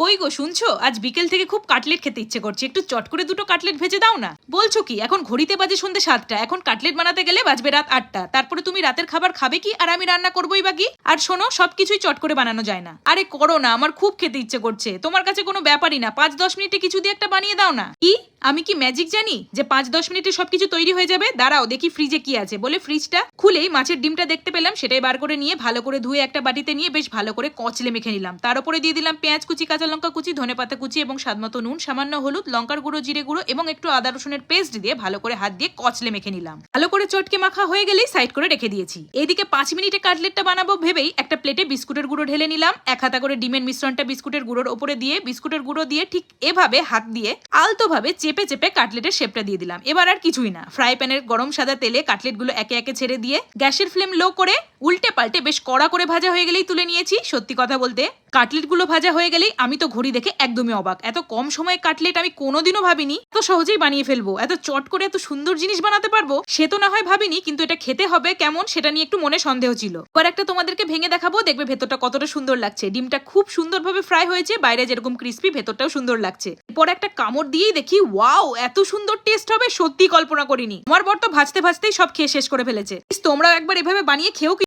কই গো, শুনছো? আজ বিকেল থেকে খুব কাটলেট খেতে ইচ্ছে করছে। একটু চট করে দুটো কাটলেট ভেজে দাও না। বলছো কি, এখন ঘড়িতে বাজে সন্ধ্যে সাতটা, এখন কাটলেট বানাতে গেলে বাজবে রাত আটটা। তারপরে তুমি রাতের খাবার খাবে কি, আর আমি রান্না করবোই বাকি আর শোনো, সবকিছুই চট করে বানানো যায় না। আরে করো না, আমার খুব খেতে ইচ্ছে করছে। তোমার কাছে কোনো ব্যাপারই না, পাঁচ দশ মিনিটে কিছু দিয়ে একটা বানিয়ে দাও না। কি? আমি কি ম্যাজিক জানি যে পাঁচ দশ মিনিটে সবকিছু তৈরি হয়ে যাবে? দাঁড়াও, দেখি ফ্রিজে কি আছে। বলে ফ্রিজটা খুলেই মাছের ডিমটা দেখতে পেলাম, সেটাই বার করে নিয়ে ভালো করে ধুয়ে একটা বাটিতে নিয়ে বেশ ভালো করে কচলে মেখে নিলাম। তার উপরে দিয়ে দিলাম পেঁয়াজ কুচি, কাঁচা লঙ্কা কুচি, ধনে পাতা কুচি এবং স্বাদমতো নুন, সামান্য হলুদ, লঙ্কার গুঁড়ো, জিরে গুঁড়ো এবং একটু আদা রসুনের পেস্ট দিয়ে ভালো করে হাত দিয়ে কচলে মেখে নিলাম। ভালো করে চটকে মাখা হয়ে গেলেই সাইড করে রেখে দিয়েছি। এদিকে পাঁচ মিনিটে কাটলেটটা বানাবো ভেবেই একটা প্লেটে বিস্কুটের গুঁড়ো ঢেলে নিলাম। এক হাতা করে ডিমের মিশ্রণটা বিস্কুটের গুঁড়োর ওপরে দিয়ে, বিস্কুটের গুঁড়ো দিয়ে ঠিক এভাবে হাত দিয়ে আলতোভাবে চেপে চেপে কাটলেটের শেপটা দিয়ে দিলাম। এবার আর কিছুই না। ফ্রাই প্যানের গরম সাদা তেলে কাটলেটগুলো একে একে ছেড়ে দিয়ে গ্যাসের ফ্লেম লো করে উল্টে পাল্টে বেশ কড়া করে ভাজা হয়ে গেলেই তুলে নিয়েছি। সত্যি কথা বলতে, কাটলেটগুলো ভাজা হয়ে গেলেই আমি তো ঘড়ি দেখে একদমই অবাক। এত কম সময়ে কাটলেট আমি কোনোদিনও ভাবিনি। এত সহজেই বানিয়ে ফেলব। এত চট করে এত সুন্দর জিনিস বানাতে পারব, সে তো না হয় ভাবিনি, কিন্তু এটা খেতে হবে কেমন সেটা নিয়ে একটু মনে সন্দেহ ছিল। এবার একটা তোমাদেরকে ভেঙে দেখাবো, দেখবে ভেতরটা কতটা সুন্দর লাগছে। ডিমটা খুব সুন্দরভাবে ফ্রাই হয়েছে, বাইরে যেরকম ক্রিস্পি ভেতরটাও সুন্দর লাগছে। এরপর একটা কামড় দিয়েই দেখি, ওয়াও, এত সুন্দর টেস্ট হবে সত্যি কল্পনা করিনি। আমার বর তো ভাজতে ভাজতেই সব খেয়ে শেষ করে ফেলেছে। তোমরাও একবার এভাবে বানিয়ে খেও